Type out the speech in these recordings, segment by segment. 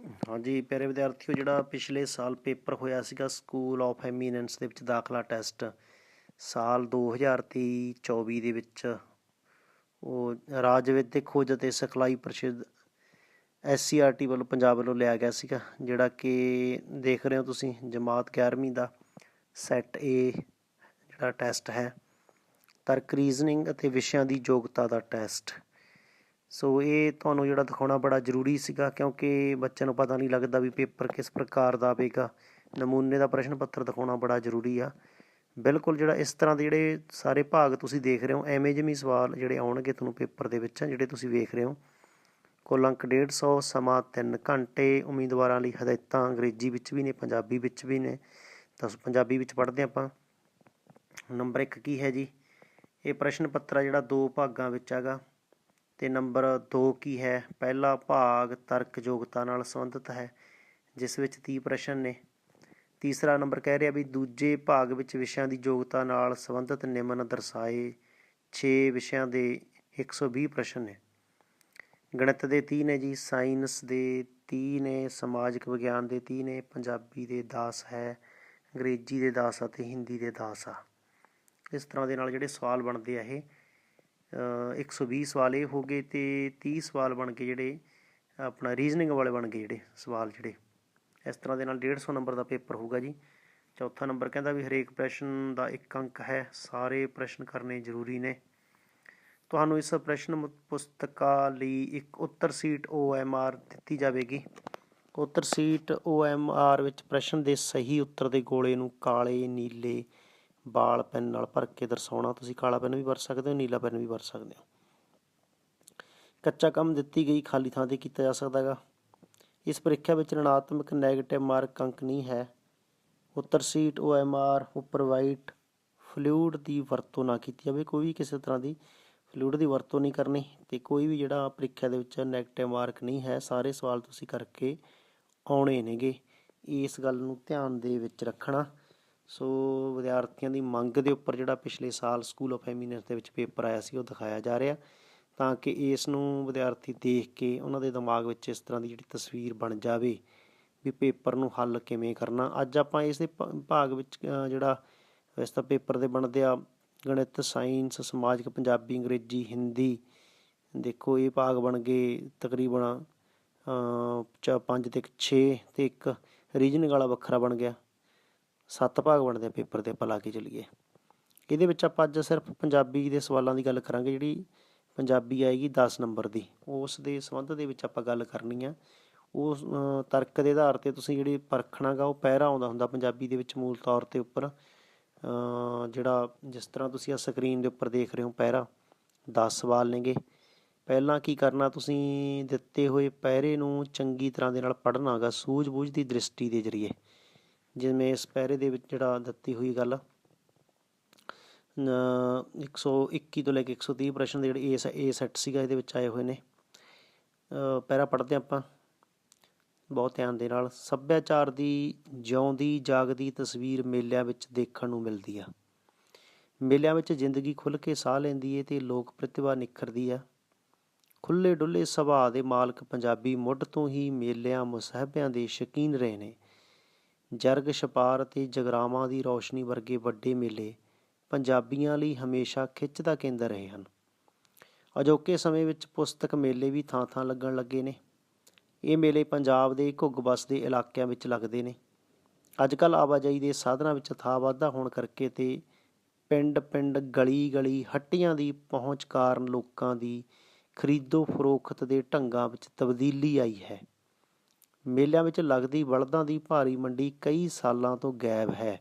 ਹਾਂਜੀ, ਪਿਆਰੇ ਵਿਦਿਆਰਥੀਓ, ਜਿਹੜਾ ਪਿਛਲੇ ਸਾਲ ਪੇਪਰ ਹੋਇਆ ਸੀਗਾ ਸਕੂਲ ਆਫ ਐਮੀਨੈਂਸ ਦੇ ਵਿੱਚ ਦਾਖਲਾ ਟੈਸਟ, ਸਾਲ 2023-24 ਦੇ ਵਿੱਚ, ਉਹ ਰਾਜ ਵਿਦਿਅਕ ਖੋਜ ਅਤੇ ਸਿਖਲਾਈ ਪ੍ਰੀਸ਼ਦ ਐਸਸੀਆਰਟੀ ਵੱਲੋਂ ਪੰਜਾਬ ਵੱਲੋਂ ਲਿਆ ਗਿਆ ਸੀਗਾ, ਜਿਹੜਾ ਕਿ ਦੇਖ ਰਹੇ ਹੋ ਤੁਸੀਂ, ਜਮਾਤ 11ਵੀਂ ਦਾ ਸੈੱਟ ਏ ਜਿਹੜਾ ਟੈਸਟ ਹੈ, ਤਰਕ ਰੀਜ਼ਨਿੰਗ ਅਤੇ ਵਿਸ਼ਿਆਂ ਦੀ ਯੋਗਤਾ ਦਾ ਟੈਸਟ। ਸੋ ਇਹ ਤੁਹਾਨੂੰ ਜਿਹੜਾ ਦਿਖਾਉਣਾ ਬੜਾ ਜ਼ਰੂਰੀ ਸੀਗਾ, ਕਿਉਂਕਿ ਬੱਚਿਆਂ ਨੂੰ ਪਤਾ ਨਹੀਂ ਲੱਗਦਾ ਵੀ ਪੇਪਰ ਕਿਸ ਪ੍ਰਕਾਰ ਦਾ ਆਵੇਗਾ ਨਮੂਨੇ ਦਾ ਪ੍ਰਸ਼ਨ ਪੱਤਰ ਦਿਖਾਉਣਾ ਬੜਾ ਜ਼ਰੂਰੀ ਆ। ਬਿਲਕੁਲ ਜਿਹੜਾ ਇਸ ਤਰ੍ਹਾਂ ਦੇ ਜਿਹੜੇ ਸਾਰੇ ਭਾਗ ਤੁਸੀਂ ਦੇਖ ਰਹੇ ਹੋ, ਐਵੇਂ ਜਿਵੇਂ ਸਵਾਲ ਜਿਹੜੇ ਆਉਣਗੇ ਤੁਹਾਨੂੰ ਪੇਪਰ ਦੇ ਵਿੱਚ, ਜਿਹੜੇ ਤੁਸੀਂ ਵੇਖ ਰਹੇ ਹੋ। ਕੁੱਲ ਅੰਕ 150 ਸਮਾਂ 3 ਘੰਟੇ, ਉਮੀਦਵਾਰਾਂ ਲਈ ਹਦਾਇਤਾਂ ਅੰਗਰੇਜ਼ੀ ਵਿੱਚ ਵੀ ਨੇ, ਪੰਜਾਬੀ ਵਿੱਚ ਵੀ ਨੇ। ਤਾਂ ਪੰਜਾਬੀ ਵਿੱਚ ਪੜ੍ਹਦੇ ਆਪਾਂ। ਨੰਬਰ 1 ਕੀ ਹੈ ਜੀ? ਇਹ ਪ੍ਰਸ਼ਨ ਪੱਤਰ ਜਿਹੜਾ ਦੋ ਭਾਗਾਂ ਵਿੱਚ ਹੈਗਾ। ਤੇ ਨੰਬਰ 2 ਕੀ ਹੈ? ਪਹਿਲਾ ਭਾਗ ਤਰਕ ਯੋਗਤਾ ਨਾਲ ਸੰਬੰਧਿਤ ਹੈ, ਜਿਸ ਵਿੱਚ 30 ਪ੍ਰਸ਼ਨ ਨੇ। ਤੀਸਰਾ ਨੰਬਰ ਕਹਿ ਰਿਹਾ ਵੀ ਦੂਜੇ ਭਾਗ ਵਿੱਚ ਵਿਸ਼ਿਆਂ ਦੀ ਯੋਗਤਾ ਨਾਲ ਸੰਬੰਧਿਤ ਨਿਮਨ ਦਰਸਾਏ। 6 ਵਿਸ਼ਿਆਂ ਦੇ 120 ਪ੍ਰਸ਼ਨ ਨੇ। ਗਣਿਤ ਦੇ 30 ਨੇ ਜੀ, ਸਾਇੰਸ ਦੇ 30 ਨੇ, ਸਮਾਜਿਕ ਵਿਗਿਆਨ ਦੇ 30 ਨੇ, ਪੰਜਾਬੀ ਦੇ 10 ਹੈ, ਅੰਗਰੇਜ਼ੀ ਦੇ 10 ਅਤੇ ਹਿੰਦੀ ਦੇ 10 ਆ। ਇਸ ਤਰ੍ਹਾਂ ਦੇ ਨਾਲ ਜਿਹੜੇ ਸਵਾਲ ਬਣਦੇ ਆ ਇਹ 120 ਸਵਾਲ ਇਹ ਹੋ ਗਏ ਤੇ 30 ਸਵਾਲ ਬਣ ਕੇ ਜਿਹੜੇ, ਆਪਣਾ ਰੀਜ਼ਨਿੰਗ ਵਾਲੇ ਬਣ ਗਏ ਜਿਹੜੇ ਸਵਾਲ ਜਿਹੜੇ। ਇਸ ਤਰ੍ਹਾਂ ਦੇ ਨਾਲ 150 ਨੰਬਰ ਦਾ ਪੇਪਰ ਹੋਊਗਾ ਜੀ। ਚੌਥਾ ਨੰਬਰ ਕਹਿੰਦਾ ਵੀ ਹਰੇਕ ਪ੍ਰਸ਼ਨ ਦਾ ਇੱਕ ਅੰਕ ਹੈ, ਸਾਰੇ ਪ੍ਰਸ਼ਨ ਕਰਨੇ ਜ਼ਰੂਰੀ ਨੇ। ਤੁਹਾਨੂੰ ਇਸ ਪ੍ਰਸ਼ਨ ਮ- ਪੁਸਤਕਾ ਲਈ ਇੱਕ ਉੱਤਰ ਸੀਟ OMR ਦਿੱਤੀ ਜਾਵੇਗੀ। ਉੱਤਰ ਸੀਟ OMR ਵਿੱਚ ਪ੍ਰਸ਼ਨ ਦੇ ਸਹੀ ਉੱਤਰ ਦੇ ਗੋਲੇ ਨੂੰ ਕਾਲੇ, ਨੀਲੇ ਬਾਲ ਪੈਨ ਨਾਲ ਭਰ ਕੇ ਦਰਸਾਉਣਾ, ਤੁਸੀਂ ਕਾਲਾ ਪੈਨ ਵੀ ਵਰਤ ਸਕਦੇ ਹੋ, ਨੀਲਾ ਪੈਨ ਵੀ ਵਰਤ ਸਕਦੇ ਹੋ। ਕੱਚਾ ਕੰਮ ਦਿੱਤੀ ਗਈ ਖਾਲੀ ਥਾਂ ਤੇ ਕੀਤਾ ਜਾ ਸਕਦਾ ਹੈਗਾ। ਇਸ ਪ੍ਰੀਖਿਆ ਵਿੱਚ ਰਣਾਤਮਕ ਨੈਗੇਟਿਵ ਮਾਰਕ ਅੰਕ ਨਹੀਂ ਹੈ। ਉੱਤਰ ਸੀਟ OMR ਉੱਪਰ ਵਾਈਟ ਫਲੂਇਡ ਦੀ ਵਰਤੋਂ ਨਾ ਕੀਤੀ ਜਾਵੇ। ਕੋਈ ਵੀ ਕਿਸੇ ਤਰ੍ਹਾਂ ਦੀ ਫਲੂਇਡ ਦੀ ਵਰਤੋਂ ਨਹੀਂ ਕਰਨੀ ਤੇ ਕੋਈ ਵੀ ਜਿਹੜਾ ਪ੍ਰੀਖਿਆ ਦੇ ਵਿੱਚ ਨੈਗੇਟਿਵ ਮਾਰਕ ਨਹੀਂ ਹੈ, ਸਾਰੇ ਸਵਾਲ ਤੁਸੀਂ ਕਰਕੇ ਆਉਣੇ ਨੇਗੇ। ਇਸ ਗੱਲ ਨੂੰ ਧਿਆਨ ਦੇ ਵਿੱਚ ਰੱਖਣਾ। ਸੋ ਵਿਦਿਆਰਥੀਆਂ ਦੀ ਮੰਗ ਦੇ ਉੱਪਰ ਜਿਹੜਾ ਪਿਛਲੇ ਸਾਲ ਸਕੂਲ ਆਫ ਐਮੀਨੈਂਸ ਦੇ ਵਿੱਚ ਪੇਪਰ ਆਇਆ ਸੀ ਉਹ ਦਿਖਾਇਆ ਜਾ ਰਿਹਾ। ਤਾਂ ਕਿ ਇਸ ਨੂੰ ਵਿਦਿਆਰਥੀ ਦੇਖ ਕੇ ਉਹਨਾਂ ਦੇ ਦਿਮਾਗ ਵਿੱਚ ਇਸ ਤਰ੍ਹਾਂ ਦੀ ਜਿਹੜੀ ਤਸਵੀਰ ਬਣ ਜਾਵੇ ਵੀ ਪੇਪਰ ਨੂੰ ਹੱਲ ਕਿਵੇਂ ਕਰਨਾ। ਅੱਜ ਆਪਾਂ ਇਸ ਦੇ ਭਾਗ ਵਿੱਚ ਜਿਹੜਾ ਵੈਸੇ ਤਾਂ ਪੇਪਰ ਦੇ ਬਣਦੇ ਆ ਗਣਿਤ ਸਾਇੰਸ ਸਮਾਜਿਕ ਪੰਜਾਬੀ ਅੰਗਰੇਜ਼ੀ ਹਿੰਦੀ ਦੇਖੋ ਇਹ ਭਾਗ ਬਣ ਗਏ ਤਕਰੀਬਨ ਅ, ਚਾ ਪੰਜ ਤੇ 6 ਤੇ ਇੱਕ ਰੀਜਨਿੰਗ ਵਾਲਾ ਵੱਖਰਾ ਬਣ ਗਿਆ। ਸੱਤ ਭਾਗ ਬਣਦੇ ਆ ਪੇਪਰ ਦੇ ਆਪਾਂ ਲਾ ਕੇ ਚੱਲੀਏ। ਇਹਦੇ ਵਿੱਚ ਆਪਾਂ ਅੱਜ ਸਿਰਫ ਪੰਜਾਬੀ ਦੇ ਸਵਾਲਾਂ ਦੀ ਗੱਲ ਕਰਾਂਗੇ, ਜਿਹੜੀ ਪੰਜਾਬੀ ਆਏਗੀ 10 ਨੰਬਰ ਦੀ। ਉਸ ਦੇ ਸੰਬੰਧ ਦੇ ਵਿੱਚ ਆਪਾਂ ਗੱਲ ਕਰਨੀ ਆ। ਉਸ ਤਰਕ ਦੇ ਆਧਾਰ ਤੇ ਤੁਸੀਂ ਜਿਹੜੀ ਪਰਖਣਾਗਾ, ਉਹ ਪਹਿਰਾ ਆਉਂਦਾ ਹੁੰਦਾ ਪੰਜਾਬੀ ਦੇ ਵਿੱਚ ਮੂਲ ਤੌਰ ਤੇ ਉੱਪਰ। ਜਿਹੜਾ ਜਿਸ ਤਰ੍ਹਾਂ ਤੁਸੀਂ ਆ ਸਕਰੀਨ ਦੇ ਉੱਪਰ ਦੇਖ ਰਹੇ ਹੋ, ਪਹਿਰਾ। 10 ਸਵਾਲ ਨੇਗੇ। ਪਹਿਲਾਂ ਕੀ ਕਰਨਾ, ਤੁਸੀਂ ਦਿੱਤੇ ਹੋਏ ਪਹਿਰੇ ਨੂੰ ਚੰਗੀ ਤਰ੍ਹਾਂ ਦੇ ਨਾਲ ਪੜ੍ਹਨਾਗਾ, ਸੂਝ-ਬੂਝ ਦੀ ਦ੍ਰਿਸ਼ਟੀ ਦੇ ਜ਼ਰੀਏ। ਜਿਵੇਂ ਇਸ ਪਹਿਰੇ ਦੇ ਵਿੱਚ ਜਿਹੜਾ ਦਿੱਤੀ ਹੋਈ ਗੱਲ ਨ- 121 ਤੋਂ ਲੈ ਕੇ 130 ਪ੍ਰਸ਼ਨ ਦੇ ਜਿਹੜੇ ਏ ਏ ਸੈੱਟ ਸੀਗਾ ਇਹਦੇ ਵਿੱਚ ਆਏ ਹੋਏ ਨੇ। ਅ, ਪਹਿਰਾ ਪੜ੍ਹਦੇ ਆਪਾਂ ਬਹੁਤ ਧਿਆਨ ਦੇ ਨਾਲ। ਸੱਭਿਆਚਾਰ ਦੀ ਜਿਉਂਦੀ ਜਾਗਦੀ ਤਸਵੀਰ ਮੇਲਿਆਂ ਵਿੱਚ ਦੇਖਣ ਨੂੰ ਮਿਲਦੀ ਆ। ਮੇਲਿਆਂ ਵਿੱਚ ਜ਼ਿੰਦਗੀ ਖੁੱਲ੍ਹ ਕੇ ਸਾਹ ਲੈਂਦੀ ਏ ਤੇ ਲੋਕ ਪ੍ਰਤਿਭਾ ਨਿਖਰਦੀ ਆ। ਖੁੱਲੇ ਡੁੱਲੇ ਸੁਭਾਅ ਦੇ ਮਾਲਕ ਪੰਜਾਬੀ ਮੁੱਢ ਤੋਂ ਹੀ ਮੇਲਿਆਂ ਮੁਸਹਬਿਆਂ ਦੇ ਸ਼ੌਕੀਨ ਰਹੇ ਨੇ। ਜਰਗ ਛਪਾਰ ਅਤੇ ਜਗਰਾਵਾਂ ਦੀ ਰੌਸ਼ਨੀ ਵਰਗੇ ਵੱਡੇ ਮੇਲੇ ਪੰਜਾਬੀਆਂ ਲਈ ਹਮੇਸ਼ਾ ਖਿੱਚ ਦਾ ਕੇਂਦਰ ਰਹੇ ਹਨ। ਅਜੋਕੇ ਸਮੇਂ ਵਿੱਚ ਪੁਸਤਕ ਮੇਲੇ ਵੀ ਥਾਂ-ਥਾਂ ਲੱਗਣ ਲੱਗੇ ਨੇ। ਇਹ ਮੇਲੇ ਪੰਜਾਬ ਦੇ ਘੁੱਗ ਵਸਦੇ ਇਲਾਕਿਆਂ ਵਿੱਚ ਲੱਗਦੇ ਨੇ। ਅੱਜਕੱਲ ਆਵਾਜਾਈ ਦੇ ਸਾਧਨਾਂ ਵਿੱਚ ਥਾਂ ਵਾਧਾ ਹੋਣ ਕਰਕੇ ਤੇ ਪਿੰਡ-ਪਿੰਡ, ਗਲੀ-ਗਲੀ ਹੱਟੀਆਂ ਦੀ ਪਹੁੰਚ ਕਾਰਨ ਲੋਕਾਂ ਦੀ ਖਰੀਦੋ ਫਰੋਖਤ ਦੇ ਢੰਗਾਂ ਵਿੱਚ ਤਬਦੀਲੀ ਆਈ ਹੈ। ਮੇਲਿਆਂ ਵਿੱਚ ਲੱਗਦੀ ਬਲਦਾਂ ਦੀ ਭਾਰੀ ਮੰਡੀ ਕਈ ਸਾਲਾਂ ਤੋਂ ਗਾਇਬ ਹੈ।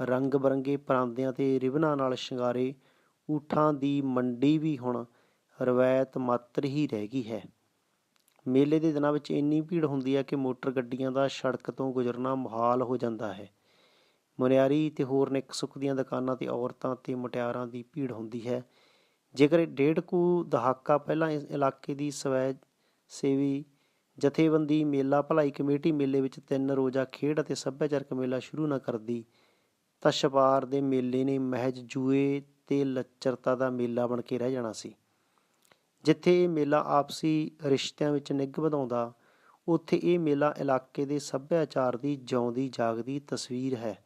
ਰੰਗ ਬਰੰਗੇ ਪਰਾਂਦਿਆਂ ਤੇ ਰਿਬਨਾਂ ਨਾਲ ਸ਼ਿੰਗਾਰੇ, ਊਠਾਂ ਦੀ ਮੰਡੀ ਵੀ ਹੁਣ ਰਵਾਇਤ ਮਾਤਰ ਹੀ ਰਹਿ ਗਈ ਹੈ। ਮੇਲੇ ਦੇ ਦਿਨਾਂ ਵਿੱਚ ਇੰਨੀ ਭੀੜ ਹੁੰਦੀ ਹੈ ਕਿ ਮੋਟਰ ਗੱਡੀਆਂ ਦਾ ਸੜਕ ਤੋਂ ਗੁਜ਼ਰਨਾ ਮੁਹਾਲ ਹੋ ਜਾਂਦਾ ਹੈ। ਮੁਨਿਆਰੀ ਤੇ ਹੋਰ ਨਿੱਕ ਸੁੱਕ ਦੀਆਂ ਦੁਕਾਨਾਂ ਤੇ ਔਰਤਾਂ ਤੇ ਮੁਟਿਆਰਾਂ ਦੀ ਭੀੜ ਹੁੰਦੀ ਹੈ। ਜੇਕਰ ਡੇਢ ਕੁ ਦਹਾਕਾ ਪਹਿਲਾਂ ਇਸ ਇਲਾਕੇ ਦੀ ਸਵੈ ਸੇਵੀ ਜਥੇਬੰਦੀ ਮੇਲਾ ਭਲਾਈ ਕਮੇਟੀ ਮੇਲੇ ਵਿੱਚ ਤਿੰਨ ਰੋਜ਼ਾ ਖੇਡ ਅਤੇ ਸੱਭਿਆਚਾਰਕ ਮੇਲਾ ਸ਼ੁਰੂ ਨਾ ਕਰਦੀ। ਤਾਂ ਛਪਾਰ ਦੇ ਮੇਲੇ ਨੇ ਮਹਿਜ ਜੂਏ ਤੇ ਲੱਚਰਤਾ ਦਾ ਮੇਲਾ ਬਣ ਕੇ ਰਹਿ ਜਾਣਾ ਸੀ। ਜਿੱਥੇ ਇਹ ਮੇਲਾ ਆਪਸੀ ਰਿਸ਼ਤਿਆਂ ਵਿੱਚ ਨਿੱਘ ਵਧਾਉਂਦਾ, ਉੱਥੇ ਇਹ ਮੇਲਾ ਇਲਾਕੇ ਦੇ ਸੱਭਿਆਚਾਰ ਦੀ ਜਿਉਂਦੀ ਜਾਗਦੀ ਤਸਵੀਰ ਹੈ।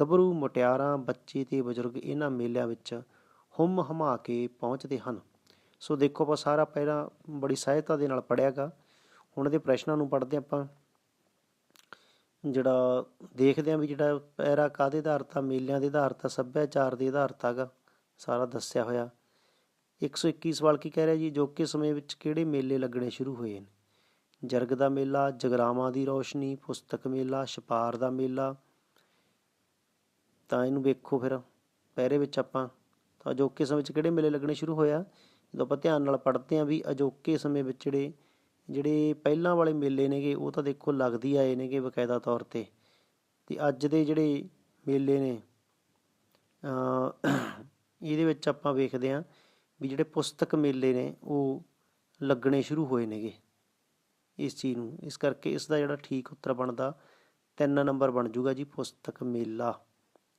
ਗੱਭਰੂ ਮੁਟਿਆਰਾਂ, ਬੱਚੇ ਤੇ ਬਜ਼ੁਰਗ ਇਹਨਾਂ ਮੇਲਿਆਂ ਵਿੱਚ ਹੁੰਮ ਹਮਾ ਕੇ ਪਹੁੰਚਦੇ ਹਨ। ਸੋ ਦੇਖੋ ਆਪਾਂ ਸਾਰਾ ਪਹਿਲਾਂ ਬੜੀ ਸਹਾਇਤਾ ਦੇ ਨਾਲ ਪੜਿਆਗਾ ਉਹਨਾਂ ਦੇ ਪ੍ਰਸ਼ਨਾਂ ਨੂੰ ਪੜ੍ਹਦੇ ਆਪਾਂ। ਜਿਹੜਾ ਦੇਖਦੇ ਆਂ ਵੀ ਜਿਹੜਾ ਪੈਰਾ ਕਾਦੇ ਆਧਾਰਿਤ ਆ, ਮੇਲਿਆਂ ਦੇ ਆਧਾਰਿਤ ਆ, ਸੱਭਿਆਚਾਰ ਦੇ ਆਧਾਰਿਤ ਹੈਗਾ ਸਾਰਾ ਦੱਸਿਆ ਹੋਇਆ। 121 ਸਵਾਲ ਕੀ ਕਹਿ ਰਿਹਾ ਜੀ? ਜੋਕੇ ਸਮੇਂ ਵਿੱਚ ਕਿਹੜੇ ਮੇਲੇ ਲੱਗਣੇ ਸ਼ੁਰੂ ਹੋਏ ਨੇ? ਜਰਗ ਦਾ ਮੇਲਾ, ਜਗਰਾਵਾਂ ਦੀ ਰੌਸ਼ਨੀ, ਪੁਸਤਕ ਮੇਲਾ, ਛਪਾਰ ਦਾ ਮੇਲਾ। ਤਾਂ ਇਹਨੂੰ ਵੇਖੋ ਫਿਰ, ਪਹਿਰੇ ਵਿੱਚ ਆਪਾਂ। ਤਾਂ ਅਜੋਕੇ ਸਮੇਂ ਵਿੱਚ ਕਿਹੜੇ ਮੇਲੇ ਲੱਗਣੇ ਸ਼ੁਰੂ ਹੋਇਆ ਜਦੋਂ ਆਪਾਂ ਧਿਆਨ ਨਾਲ ਪੜ੍ਹਦੇ ਆਂ ਵੀ ਅਜੋਕੇ ਸਮੇਂ ਵਿੱਚ ਜਿਹੜੇ ਜਿਹੜੇ ਪਹਿਲਾਂ ਵਾਲੇ ਮੇਲੇ ਨੇਗੇ, ਉਹ ਤਾਂ ਦੇਖੋ ਲੱਗਦੀ ਆਏ ਨੇਗੇ ਬਕਾਇਦਾ ਤੌਰ ਤੇ। ਤੇ ਅੱਜ ਦੇ ਜਿਹੜੇ ਮੇਲੇ ਨੇ ਇਹਦੇ ਵਿੱਚ ਆਪਾਂ ਵੇਖਦੇ ਆਂ ਵੀ ਜਿਹੜੇ ਪੁਸਤਕ ਮੇਲੇ ਨੇ, ਉਹ ਲੱਗਣੇ ਸ਼ੁਰੂ ਹੋਏ ਨੇਗੇ ਇਸ ਚੀਜ਼ ਨੂੰ। ਇਸ ਕਰਕੇ ਇਸ ਦਾ ਜਿਹੜਾ ਠੀਕ ਉੱਤਰ ਬਣਦਾ, ਤਿੰਨ ਨੰਬਰ ਬਣ ਜੂਗਾ ਜੀ ਪੁਸਤਕ ਮੇਲਾ।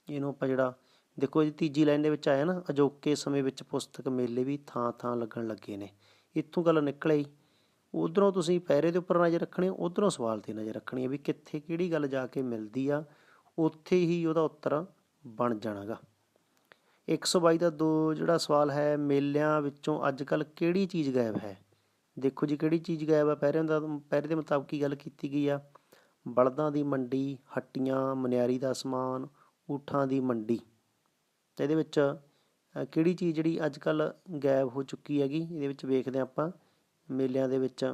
ਇਹਨੂੰ ਆਪਾਂ ਜਿਹੜਾ, ਦੇਖੋ ਜੀ ਤੀਜੀ ਲਾਈਨ ਦੇ ਵਿੱਚ ਆਇਆ ਨਾ, ਅਜੋਕੇ ਸਮੇਂ ਵਿੱਚ ਪੁਸਤਕ ਮੇਲੇ ਵੀ ਥਾਂ ਥਾਂ ਲੱਗਣ ਲੱਗੇ ਨੇ। ਇੱਥੋਂ ਗੱਲ ਨਿਕਲੇ ਉਧਰੋਂ ਤੁਸੀਂ ਪੈਰੇ ਦੇ ਉੱਪਰ ਨਜ਼ਰ ਰੱਖਣੀ, ਉਧਰੋਂ ਸਵਾਲ ਤੇ ਨਜ਼ਰ ਰੱਖਣੀ ਹੈ ਵੀ ਕਿੱਥੇ ਕਿਹੜੀ ਗੱਲ ਜਾ ਕੇ ਮਿਲਦੀ ਆ, ਉੱਥੇ ਹੀ ਉਹਦਾ ਉੱਤਰ ਬਣ ਜਾਣਾਗਾ। 122 ਦਾ ਦੋ ਜਿਹੜਾ ਸਵਾਲ ਹੈ, ਮੇਲਿਆਂ ਵਿੱਚੋਂ ਅੱਜ ਕੱਲ ਕਿਹੜੀ ਚੀਜ਼ ਗਾਇਬ ਹੈ? ਦੇਖੋ ਜੀ ਕਿਹੜੀ ਚੀਜ਼ ਗਾਇਬ ਆ, ਪਹਿਰਿਆਂ ਦਾ, ਪਹਿਰੇ ਦੇ ਮੁਤਾਬਕ ਕੀ ਗੱਲ ਕੀਤੀ ਗਈ ਆ। ਬਲਦਾਂ ਦੀ ਮੰਡੀ, ਹੱਟੀਆਂ, ਮਨਿਆਰੀ ਦਾ ਸਮਾਨ, ਊਠਾਂ ਦੀ ਮੰਡੀ। ਤੇ ਇਹਦੇ ਵਿੱਚ ਕਿਹੜੀ ਚੀਜ਼ ਜਿਹੜੀ ਅੱਜ ਕੱਲ ਗਾਇਬ ਹੋ ਚੁੱਕੀ ਹੈਗੀ, ਇਹਦੇ ਵਿੱਚ ਵੇਖਦੇ ਹਾਂ ਆਪਾਂ। ਮੇਲਿਆਂ ਦੇ ਵਿੱਚ।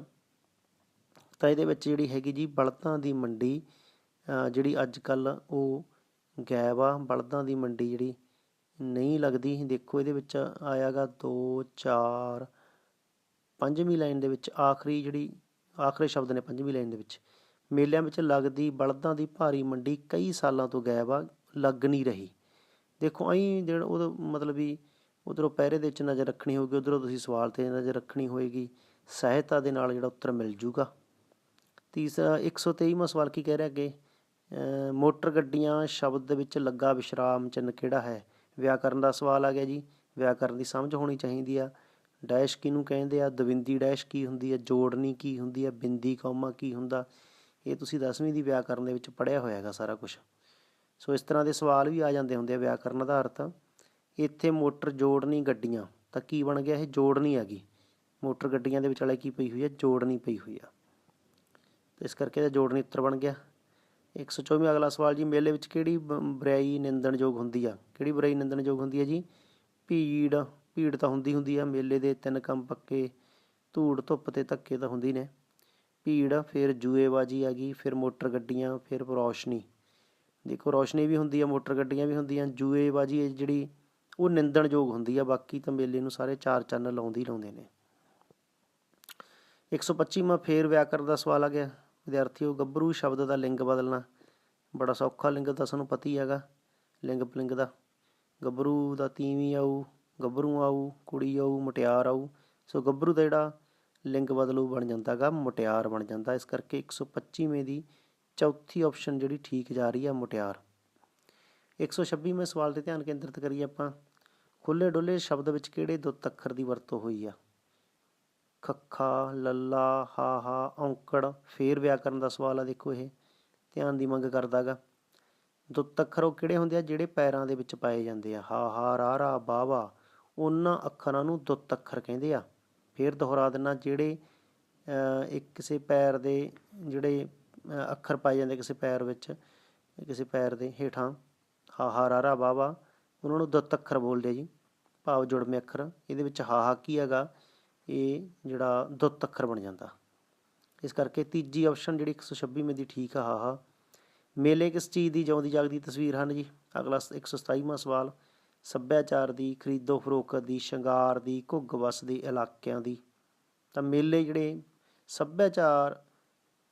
ਤਾਂ ਇਹਦੇ ਵਿੱਚ ਜਿਹੜੀ ਹੈਗੀ ਜੀ ਬਲਦਾਂ ਦੀ ਮੰਡੀ ਜਿਹੜੀ ਅੱਜ ਕੱਲ ਉਹ ਗਾਇਬ ਆ। ਬਲਦਾਂ ਦੀ ਮੰਡੀ ਜਿਹੜੀ ਨਹੀਂ ਲੱਗਦੀ। ਦੇਖੋ ਇਹਦੇ ਵਿੱਚ ਆਇਆਗਾ 2 4 ਪੰਜਵੀਂ ਲਾਈਨ ਦੇ ਵਿੱਚ ਆਖਰੀ ਜਿਹੜੀ, ਆਖਰੀ ਸ਼ਬਦ ਨੇ ਪੰਜਵੀਂ ਲਾਈਨ ਦੇ ਵਿੱਚ। ਮੇਲਿਆਂ ਵਿੱਚ ਲੱਗਦੀ ਬਲਦਾਂ ਦੀ ਭਾਰੀ ਮੰਡੀ ਕਈ ਸਾਲਾਂ ਤੋਂ ਗਾਇਬ ਆ, ਲੱਗ ਨਹੀਂ ਰਹੀ। ਦੇਖੋ ਐਂ ਜਿਹੜਾ ਉਹ ਮਤਲਬ ਵੀ ਉਧਰੋਂ ਪਹਿਰੇ ਦੇ ਵਿੱਚ ਨਜ਼ਰ ਰੱਖਣੀ ਹੋਊਗੀ, ਉਧਰੋਂ ਤੁਸੀਂ ਸਵਾਲ ਤੇ ਨਜ਼ਰ ਰੱਖਣੀ ਹੋਏਗੀ। ਸਹਾਇਤਾ ਦੇ ਨਾਲ ਜਿਹੜਾ ਉੱਤਰ ਮਿਲ ਜੂਗਾ। ਤੀਸਰਾ 123ਵਾਂ ਸਵਾਲ ਕੀ ਕਹਿ ਰਿਹਾ ਅੱਗੇ? ਮੋਟਰ ਗੱਡੀਆਂ ਸ਼ਬਦ ਦੇ ਵਿੱਚ ਲੱਗਾ ਵਿਸ਼ਰਾਮ ਚਿੰਨ੍ਹ ਕਿਹੜਾ ਹੈ? ਵਿਆਕਰਨ ਦਾ ਸਵਾਲ ਆ ਗਿਆ ਜੀ। ਵਿਆਕਰਨ ਦੀ ਸਮਝ ਹੋਣੀ ਚਾਹੀਦੀ ਆ। ਡੈਸ਼ ਕਿਹਨੂੰ ਕਹਿੰਦੇ ਆ? ਦਵਿੰਦੀ ਡੈਸ਼ ਕੀ ਹੁੰਦੀ ਆ? ਜੋੜਨੀ ਕੀ ਹੁੰਦੀ ਆ? ਬਿੰਦੀ ਕੌਮਾ ਕੀ ਹੁੰਦਾ? ਇਹ ਤੁਸੀਂ 10ਵੀਂ ਦੀ ਵਿਆਕਰਨ ਦੇ ਵਿੱਚ ਪੜ੍ਹਿਆ ਹੋਇਆ ਹੈਗਾ ਸਾਰਾ ਕੁਝ ਸੋ ਇਸ ਤਰ੍ਹਾਂ ਦੇ ਸਵਾਲ ਵੀ ਆ ਜਾਂਦੇ ਹੁੰਦੇ ਆ ਵਿਆਕਰਨ ਆਧਾਰਿਤ। ਇੱਥੇ ਮੋਟਰ ਜੋੜਨੀ ਗੱਡੀਆਂ, ਤਾਂ ਕੀ ਬਣ ਗਿਆ ਇਹ? ਜੋੜਨੀ ਆ ਗਈ ਮੋਟਰ ਗੱਡੀਆਂ ਦੇ ਵਿਚਾਲੇ ਕੀ ਪਈ ਹੋਈ ਆ? ਜੋੜਨੀ ਪਈ ਹੋਈ ਆ। ਤੇ ਇਸ ਕਰਕੇ ਇਹਦਾ ਜੋੜਨੀ ਉੱਤਰ ਬਣ ਗਿਆ। 124ਵਾਂ ਅਗਲਾ ਸਵਾਲ ਜੀ, ਮੇਲੇ ਵਿੱਚ ਕਿਹੜੀ ਬ- ਬੁਰਾਈ ਨਿੰਦਣਯੋਗ ਹੁੰਦੀ ਆ? ਕਿਹੜੀ ਬੁਰਾਈ ਨਿੰਦਣਯੋਗ ਹੁੰਦੀ ਆ ਜੀ? ਭੀੜ ਭੀੜ ਤਾਂ ਹੁੰਦੀ ਹੁੰਦੀ ਆ। ਮੇਲੇ ਦੇ ਤਿੰਨ ਕੰਮ ਪੱਕੇ, ਧੂੜ, ਧੁੱਪ ਤੇ ਧੱਕੇ ਤਾਂ ਹੁੰਦੀ ਨੇ। ਭੀੜ, ਫਿਰ ਜੂਏਬਾਜੀ ਆ ਗਈ, ਫਿਰ ਮੋਟਰ ਗੱਡੀਆਂ, ਫਿਰ ਰੌਸ਼ਨੀ। ਦੇਖੋ, ਰੌਸ਼ਨੀ ਵੀ ਹੁੰਦੀ ਆ, ਮੋਟਰ ਗੱਡੀਆਂ ਵੀ ਹੁੰਦੀਆਂ, ਜੂਏਬਾਜੀ ਜਿਹੜੀ ਉਹ ਨਿੰਦਣਯੋਗ ਹੁੰਦੀ ਆ। ਬਾਕੀ ਤਾਂ ਮੇਲੇ ਨੂੰ ਸਾਰੇ ਚਾਰ ਚੰਨ ਲਾਉਂਦੇ ਹੀ ਲਾਉਂਦੇ ਨੇ। 125ਵਾਂ ਫੇਰ ਵਿਆਕਰਨ ਦਾ ਸਵਾਲ ਆ ਗਿਆ। ਵਿਦਿਆਰਥੀਓ, ਗੱਭਰੂ ਸ਼ਬਦ ਦਾ ਲਿੰਗ ਬਦਲਣਾ। ਬੜਾ ਸੌਖਾ ਲਿੰਗ ਤਾਂ ਸਾਨੂੰ ਪਤਾ ਹੀ ਹੈਗਾ, ਲਿੰਗ ਪਲਿੰਗ ਦਾ। ਗੱਭਰੂ ਦਾ ਤੀਵੀਂ ਆਊ, ਗੱਭਰੂ ਆਊ, ਕੁੜੀ ਆਊ, ਮੁਟਿਆਰ ਆਊ। ਸੋ ਗੱਭਰੂ ਦਾ ਜਿਹੜਾ ਲਿੰਗ ਬਦਲੂ ਬਣ ਜਾਂਦਾਗਾ ਮੁਟਿਆਰ ਬਣ ਜਾਂਦਾ। ਇਸ ਕਰਕੇ 125ਵੇਂ ਦੀ ਚੌਥੀ ਆਪਸ਼ਨ ਜਿਹੜੀ ਠੀਕ ਜਾ ਰਹੀ ਆ, ਮੁਟਿਆਰ। 126ਵੇਂ ਸਵਾਲ ਤੇ ਧਿਆਨ ਕੇਂਦਰਿਤ ਕਰੀਏ ਆਪਾਂ। ਖੁੱਲੇ ਡੁੱਲੇ ਸ਼ਬਦ ਵਿੱਚ ਕਿਹੜੇ ਦੁੱਤ ਅੱਖਰ ਦੀ ਵਰਤੋਂ ਹੋਈ ਆ? ਖੱਖਾ, ਲੱਲਾ ਹਾਹਾ ਔਂਕੜ, ਫੇਰ ਵਿਆਕਰਨ ਦਾ ਸਵਾਲ ਆ ਦੇਖੋ ਇਹ। ਧਿਆਨ ਦੀ ਮੰਗ ਕਰਦਾਗਾ। ਦੁੱਤ ਅੱਖਰ ਉਹ ਕਿਹੜੇ ਹੁੰਦੇ ਆ? ਜਿਹੜੇ ਪੈਰਾਂ ਦੇ ਵਿੱਚ ਪਾਏ ਜਾਂਦੇ ਆ। ਹਾਹਾ ਰਾਰਾ ਬਾਵਾ। ਉਹਨਾਂ ਅੱਖਰਾਂ ਨੂੰ ਦੁੱਤ ਅੱਖਰ ਕਹਿੰਦੇ ਆ। ਫੇਰ ਦੁਹਰਾ ਦਿੰਨਾ, ਜਿਹੜੇ ਇੱਕ ਕਿਸੇ ਪੈਰ ਦੇ ਜਿਹੜੇ ਅੱਖਰ ਪਾਏ ਜਾਂਦੇ ਕਿਸੇ ਪੈਰ ਵਿੱਚ, ਕਿਸੇ ਪੈਰ ਦੇ ਹੇਠਾਂ। ਹਾਹਾ ਰਾਰਾ ਬਾਵਾ। ਉਹਨਾਂ ਨੂੰ ਦੁੱਤ ਅੱਖਰ ਬੋਲਦੇ ਜੀ। ਭਾਵ ਜੁੜਵੇਂ ਅੱਖਰ। ਇਹਦੇ ਵਿੱਚ ਹਾਹਾ ਕੀ ਹੈਗਾ? ਇਹ ਜਿਹੜਾ ਦੁੱਤ ਅੱਖਰ ਬਣ ਜਾਂਦਾ। ਇਸ ਕਰਕੇ ਤੀਜੀ ਆਪਸ਼ਨ ਜਿਹੜੀ 126ਵੇਂ ਦੀ ਠੀਕ ਆ ਹਾਹਾ ਮੇਲੇ ਕਿਸ ਚੀਜ਼ ਦੀ ਜਿਉਂਦੀ ਜਾਗਦੀ ਤਸਵੀਰ ਹਨ ਜੀ? ਅਗਲਾ 127ਵਾਂ ਸਵਾਲ। ਸੱਭਿਆਚਾਰ ਦੀ, ਖਰੀਦੋ ਫਰੋਖਤ ਦੀ, ਸ਼ਿੰਗਾਰ ਦੀ, ਘੁੱਗ ਵਸਦੀ ਇਲਾਕਿਆਂ ਦੀ। ਤਾਂ ਮੇਲੇ ਜਿਹੜੇ ਸੱਭਿਆਚਾਰ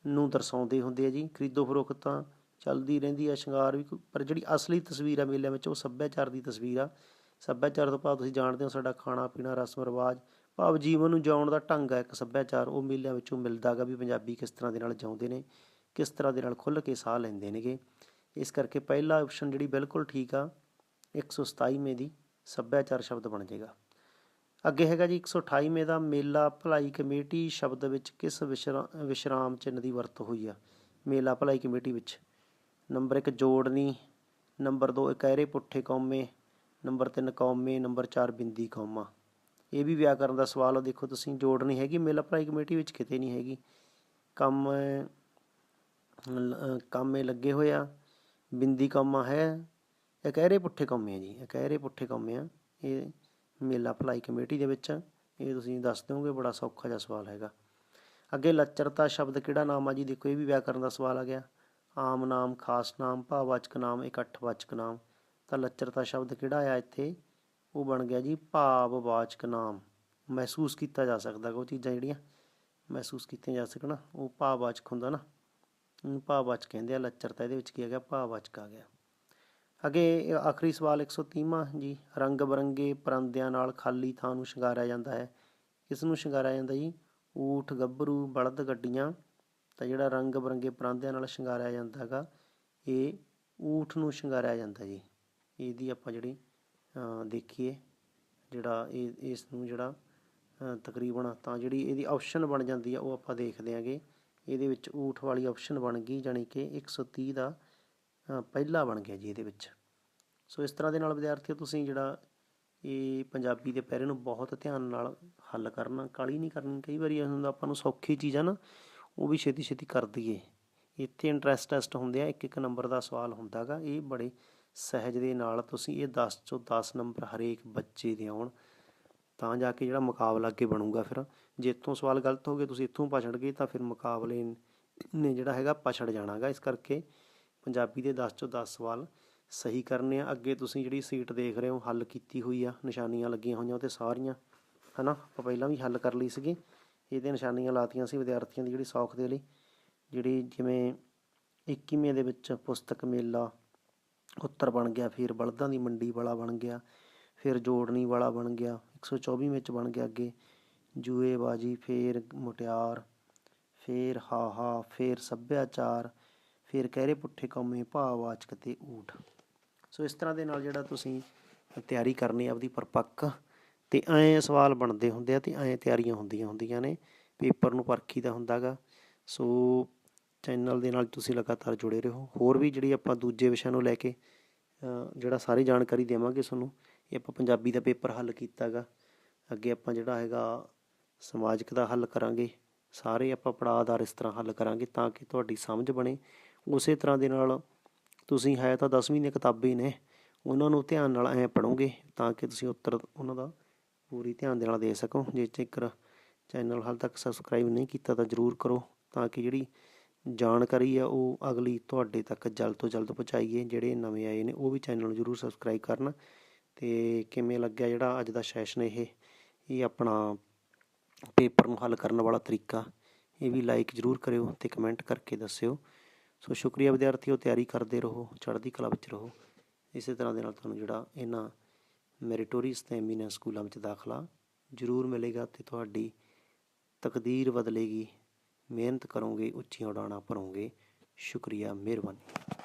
ਨੂੰ ਦਰਸਾਉਂਦੇ ਹੁੰਦੇ ਆ ਜੀ। ਖਰੀਦੋ ਫਰੋਖਤ ਤਾਂ ਚੱਲਦੀ ਰਹਿੰਦੀ ਆ, ਸ਼ਿੰਗਾਰ ਵੀ ਪਰ ਜਿਹੜੀ ਅਸਲੀ ਤਸਵੀਰ ਆ ਮੇਲਿਆਂ ਵਿੱਚ ਉਹ ਸੱਭਿਆਚਾਰ ਦੀ ਤਸਵੀਰ ਆ। ਸੱਭਿਆਚਾਰ ਤੋਂ ਭਾਵ ਤੁਸੀਂ ਜਾਣਦੇ ਹੋ ਸਾਡਾ ਖਾਣਾ ਪੀਣਾ ਰਸਮ ਰਿਵਾਜ ਭਾਵ ਜੀਵਨ ਨੂੰ ਜਿਉਣ ਦਾ ਢੰਗ ਹੈ, ਇੱਕ ਸੱਭਿਆਚਾਰ, ਉਹ ਮੇਲਿਆਂ ਵਿੱਚੋਂ ਮਿਲਦਾਗਾ ਵੀ ਪੰਜਾਬੀ ਕਿਸ ਤਰ੍ਹਾਂ ਦੇ ਨਾਲ ਜਿਉਂਦੇ ਨੇ, ਕਿਸ ਤਰ੍ਹਾਂ ਦੇ ਨਾਲ ਖੁੱਲ੍ਹ ਕੇ ਸਾਹ ਲੈਂਦੇ ਨੇਗੇ। ਇਸ ਕਰਕੇ ਪਹਿਲਾ ਆਪਸ਼ਨ ਜਿਹੜੀ ਬਿਲਕੁਲ ਠੀਕ ਆ 127ਵੇਂ ਦੀ ਸੱਭਿਆਚਾਰ ਸ਼ਬਦ ਬਣ ਜਾਏਗਾ। ਅੱਗੇ ਹੈਗਾ ਜੀ 128ਵੇਂ ਦਾ ਮੇਲਾ ਭਲਾਈ ਕਮੇਟੀ ਸ਼ਬਦ ਵਿੱਚ ਕਿਸ ਵਿਸ਼ਰਾ- ਵਿਸ਼ਰਾਮ ਚਿੰਨ੍ਹ ਦੀ ਵਰਤ ਹੋਈ ਆ? ਮੇਲਾ ਭਲਾਈ ਕਮੇਟੀ ਵਿੱਚ। ਨੰਬਰ 1 ਜੋੜਨੀ, ਨੰਬਰ 2 ਇਕਹਿਰੇ ਪੁੱਠੇ ਕੌਮੇ, ਨੰਬਰ 3 ਕੌਮੇ, ਨੰਬਰ 4 ਬਿੰਦੀ ਕੌਮਾ। ਇਹ ਵੀ ਵਿਆਕਰਨ ਦਾ ਸਵਾਲ ਆ, ਦੇਖੋ ਤੁਸੀਂ ਜੋੜ ਨਹੀਂ ਹੈਗੀ, ਮੇਲਾ ਭਲਾਈ ਕਮੇਟੀ ਵਿੱਚ ਕਿਤੇ ਨਹੀਂ ਹੈਗੀ। ਕੰਮ ਲ- ਅਹ, ਕਾਮੇ ਲੱਗੇ ਹੋਏ ਆ, ਬਿੰਦੀ ਕੌਮਾ ਹੈ। ਇਕਹਿਰੇ ਪੁੱਠੇ ਕੌਮੇ ਆ ਜੀ ਇਕਹਿਰੇ ਪੁੱਠੇ ਕੌਮੇ ਆ। ਇਹ ਮੇਲਾ ਭਲਾਈ ਕਮੇਟੀ ਦੇ ਵਿੱਚ, ਇਹ ਤੁਸੀਂ ਦੱਸ ਦਿਓਗੇ, ਬੜਾ ਸੌਖਾ ਜਿਹਾ ਸਵਾਲ ਹੈਗਾ। ਅੱਗੇ ਲੱਚਰਤਾ ਸ਼ਬਦ ਕਿਹੜਾ ਨਾਮ ਆ ਜੀ? ਦੇਖੋ, ਇਹ ਵੀ ਵਿਆਕਰਨ ਦਾ ਸਵਾਲ ਆ ਗਿਆ। ਆਮ ਨਾਮ, ਖਾਸ ਨਾਮ, ਭਾਵਵਾਚਕ ਨਾਮ, ਇਕੱਠਵਾਚਕ ਨਾਮ। ਤਾਂ ਲੱਚਰਤਾ ਸ਼ਬਦ ਕਿਹੜਾ ਆ ਇੱਥੇ? ਉਹ ਬਣ ਗਿਆ ਜੀ ਭਾਵਵਾਚਕ ਨਾਮ। ਮਹਿਸੂਸ ਕੀਤਾ ਜਾ ਸਕਦਾ ਉਹ ਚੀਜ਼ਾਂ ਜਿਹੜੀਆਂ ਮਹਿਸੂਸ ਕੀਤੀਆਂ ਜਾ ਸਕਣ, ਉਹ ਭਾਵਵਾਚਕ ਹੁੰਦਾ ਨਾ। ਉਹਨੂੰ ਭਾਵਵਾਚਕ ਕਹਿੰਦੇ ਆ, ਲੱਚਰਤਾ ਇਹਦੇ ਵਿੱਚ ਕੀ ਆ ਗਿਆ ਭਾਵਵਾਚਕ ਆ ਗਿਆ। ਅੱਗੇ ਆਖਰੀ ਸਵਾਲ 130ਵਾਂ ਜੀ, ਰੰਗ ਬਰੰਗੇ ਪਰੰਦਿਆਂ ਨਾਲ ਖਾਲੀ ਥਾਂ ਨੂੰ ਸ਼ਿੰਗਾਰਿਆ ਜਾਂਦਾ ਹੈ। ਕਿਸ ਨੂੰ ਸ਼ਿੰਗਾਰਿਆ ਜਾਂਦਾ ਜੀ? ਊਠ, ਗੱਭਰੂ, ਬਲਦ ਗੱਡੀਆਂ। ਤਾਂ ਜਿਹੜਾ ਰੰਗ ਬਰੰਗੇ ਪਰਾਂਦਿਆਂ ਨਾਲ ਸ਼ਿੰਗਾਰਿਆ ਜਾਂਦਾ ਹੈਗਾ, ਇਹ ਊਠ ਨੂੰ ਸ਼ਿੰਗਾਰਿਆ ਜਾਂਦਾ ਜੀ। ਇਹਦੀ ਆਪਾਂ ਜਿਹੜੀ ਦੇਖੀਏ ਜਿਹੜਾ ਇਹ, ਇਸ ਨੂੰ ਜਿਹੜਾ ਤਕਰੀਬਨ ਤਾਂ ਜਿਹੜੀ ਇਹਦੀ ਆਪਸ਼ਨ ਬਣ ਜਾਂਦੀ ਆ, ਉਹ ਆਪਾਂ ਦੇਖਦੇ ਆਂਗੇ ਇਹਦੇ ਵਿੱਚ ਊਠ ਵਾਲੀ ਆਪਸ਼ਨ ਬਣ ਗਈ, ਜਾਣੀ ਕਿ 130 ਦਾ ਪਹਿਲਾ ਬਣ ਗਿਆ ਜੀ ਇਹਦੇ ਵਿੱਚ। ਸੋ ਇਸ ਤਰ੍ਹਾਂ ਦੇ ਨਾਲ ਵਿਦਿਆਰਥੀਓ, ਤੁਸੀਂ ਜਿਹੜਾ ਇਹ ਪੰਜਾਬੀ ਦੇ ਪੈਰੇ ਨੂੰ ਬਹੁਤ ਧਿਆਨ ਨਾਲ ਹੱਲ ਕਰਨਾ ਕਾਲੀ ਨਹੀਂ ਕਰਨੀ, ਕਈ ਵਾਰੀ ਇਹ ਹੁੰਦਾ ਆਪਾਂ ਨੂੰ ਸੌਖੀ ਚੀਜ਼ ਆ ਨਾ, ਉਹ ਵੀ ਛੇਤੀ ਛੇਤੀ ਕਰ ਦਈਏ। ਇੱਥੇ ਇੰਟਰਸਟ ਟੈਸਟ ਹੁੰਦੇ ਆ ਇੱਕ ਇੱਕ ਨੰਬਰ ਦਾ ਸਵਾਲ ਹੁੰਦਾਗਾ, ਇਹ ਬੜੇ ਸਹਿਜ ਦੇ ਨਾਲ ਤੁਸੀਂ ਇਹ 10 ਚੋਂ 10 ਨੰਬਰ ਹਰੇਕ ਬੱਚੇ ਦੇ ਆਉਣ, ਤਾਂ ਜਾ ਕੇ ਜਿਹੜਾ ਮੁਕਾਬਲਾ ਅੱਗੇ ਬਣੂਗਾ ਫਿਰ। ਜੇ ਇੱਥੋਂ ਸਵਾਲ ਗਲਤ ਹੋ ਗਏ, ਤੁਸੀਂ ਇੱਥੋਂ ਪਛੜ ਗਏ, ਤਾਂ ਫਿਰ ਮੁਕਾਬਲੇ ਨੇ ਜਿਹੜਾ ਹੈਗਾ ਪਛੜ ਜਾਣਾਗਾ। ਇਸ ਕਰਕੇ ਪੰਜਾਬੀ ਦੇ 10 ਚੋਂ 10 ਸਵਾਲ ਸਹੀ ਕਰਨੇ ਆ। ਅੱਗੇ ਤੁਸੀਂ ਜਿਹੜੀ ਸੀਟ ਦੇਖ ਰਹੇ ਹੋ, ਹੱਲ ਕੀਤੀ ਹੋਈ ਆ, ਨਿਸ਼ਾਨੀਆਂ ਲੱਗੀਆਂ ਹੋਈਆਂ ਉਹ ਤੇ ਸਾਰੀਆਂ, ਹਨਾ? ਆਪਾਂ ਪਹਿਲਾਂ ਵੀ ਹੱਲ ਕਰ ਲਈ ਸੀਗੀ। ਇਹਦੇ ਨਿਸ਼ਾਨੀਆਂ ਲਾਤੀਆਂ ਸੀ ਵਿਦਿਆਰਥੀਆਂ ਦੀ ਜਿਹੜੀ ਸੌਖ ਦੇ ਲਈ, ਜਿਹੜੀ ਜਿਵੇਂ 21ਵੇਂ ਦੇ ਵਿੱਚ ਪੁਸਤਕ ਮੇਲਾ ਉੱਤਰ ਬਣ ਗਿਆ, ਫਿਰ ਬਲਦਾਂ ਦੀ ਮੰਡੀ ਵਾਲਾ ਬਣ ਗਿਆ, ਫਿਰ ਜੋੜਨੀ ਵਾਲਾ ਬਣ ਗਿਆ 124 ਵਿੱਚ ਬਣ ਗਿਆ ਅੱਗੇ ਜੂਏਬਾਜੀ ਫਿਰ ਮੁਟਿਆਰ, ਫਿਰ ਹਾਹਾ, ਫਿਰ ਸੱਭਿਆਚਾਰ, ਫਿਰ ਕਹਿਰੇ ਪੁੱਠੇ ਕੰਮੇ, ਭਾਵਵਾਚਕ ਤੇ ਊਠ। ਸੋ ਇਸ ਤਰ੍ਹਾਂ ਦੇ ਨਾਲ ਜਿਹੜਾ ਤੁਸੀਂ ਤਿਆਰੀ ਕਰਨੀ ਹੈ ਆਪਦੀ ਪਰਪੱਕ, ਤੇ ਐਂ ਸਵਾਲ ਬਣਦੇ ਹੁੰਦੇ ਆ ਤੇ ਐਂ ਤਿਆਰੀਆਂ ਹੁੰਦੀਆਂ ਹੁੰਦੀਆਂ ਨੇ, ਪੇਪਰ ਨੂੰ ਪਰਖੀ ਪਰਖੀਦਾ ਹੁੰਦਾਗਾ। ਸੋ ਚੈਨਲ ਦੇ ਨਾਲ ਤੁਸੀਂ ਲਗਾਤਾਰ ਜੁੜੇ ਰਹੋ। ਹੋਰ ਵੀ ਜਿਹੜੀ ਆਪਾਂ ਦੂਜੇ ਵਿਸ਼ਿਆਂ ਨੂੰ ਲੈ ਕੇ ਜਿਹੜਾ ਸਾਰੀ ਜਾਣਕਾਰੀ ਦੇਵਾਂਗੇ ਤੁਹਾਨੂੰ, ਇਹ ਆਪਾਂ ਪੰਜਾਬੀ ਦਾ ਪੇਪਰ ਹੱਲ ਕੀਤਾਗਾ। ਅੱਗੇ ਆਪਾਂ ਜਿਹੜਾ ਹੈਗਾ, ਸਮਾਜਿਕ ਦਾ ਹੱਲ ਕਰਾਂਗੇ। ਸਾਰੇ ਆਪਾਂ ਪੜਾਅਦਾਰ ਇਸ ਤਰ੍ਹਾਂ ਹੱਲ ਕਰਾਂਗੇ ਤਾਂ ਕਿ ਤੁਹਾਡੀ ਸਮਝ ਬਣੇ। ਉਸੇ ਤਰ੍ਹਾਂ ਦੇ ਨਾਲ ਤੁਸੀਂ ਹੈ ਤਾਂ 10ਵੀਂ ਦੀਆਂ ਕਿਤਾਬਾਂ ਹੀ ਨੇ, ਉਹਨਾਂ ਨੂੰ ਧਿਆਨ ਨਾਲ ਐਂ ਪੜੋਗੇ ਤਾਂ ਕਿ ਤੁਸੀਂ ਉੱਤਰ ਉਹਨਾਂ ਦਾ ਪੂਰੀ ਧਿਆਨ ਦੇ ਨਾਲ ਦੇ ਸਕੋ। ਜੇ ਜੇਕਰ ਚੈਨਲ ਹਾਲ ਤੱਕ ਸਬਸਕ੍ਰਾਈਬ ਨਹੀਂ ਕੀਤਾ ਤਾਂ ਜਰੂਰ ਕਰੋ ਤਾਂ ਕਿ ਜਿਹੜੀ ਜਾਣਕਾਰੀ ਆ, ਉਹ ਅਗਲੀ ਤੁਹਾਡੇ ਤੱਕ ਜਲਦ ਤੋਂ ਜਲਦ ਪਹੁੰਚਾਈਏ। ਜਿਹੜੇ ਨਵੇਂ ਆਏ ਨੇ, ਉਹ ਵੀ ਚੈਨਲ ਨੂੰ ਜਰੂਰ ਸਬਸਕ੍ਰਾਈਬ ਕਰਨ। ਤੇ ਕਿਵੇਂ ਲੱਗਿਆ ਜਿਹੜਾ ਅੱਜ ਦਾ ਸੈਸ਼ਨ ਇਹ? ਇਹ ਆਪਣਾ ਪੇਪਰ ਨੂੰ ਹੱਲ ਕਰਨ ਵਾਲਾ ਤਰੀਕਾ। ਇਹ ਵੀ ਲਾਈਕ ਜਰੂਰ ਕਰਿਓ ਤੇ ਕਮੈਂਟ ਕਰਕੇ ਦੱਸਿਓ। ਸੋ ਸ਼ੁਕਰੀਆ ਵਿਦਿਆਰਥੀਓ, ਤਿਆਰੀ ਕਰਦੇ ਰਹੋ, ਚੜ੍ਹਦੀ ਕਲਾ ਵਿੱਚ ਰਹੋ। ਇਸੇ ਤਰ੍ਹਾਂ ਦੇ ਨਾਲ ਤੁਹਾਨੂੰ ਜਿਹੜਾ ਇਹਨਾਂ ਮੈਰੀਟੋਰੀਅਸ ਤੇ ਐਮੀਨੈਂਸ ਸਕੂਲਾਂ ਵਿੱਚ ਦਾਖਲਾ ਜ਼ਰੂਰ ਮਿਲੇਗਾ ਤੇ ਤੁਹਾਡੀ ਤਕਦੀਰ ਬਦਲੇਗੀ। ਮਿਹਨਤ ਕਰੋਗੇ ਉੱਚੀਆਂ ਉਡਾਣਾਂ ਭਰੋਗੇ। ਸ਼ੁਕਰੀਆ ਮਿਹਰਬਾਨੀ।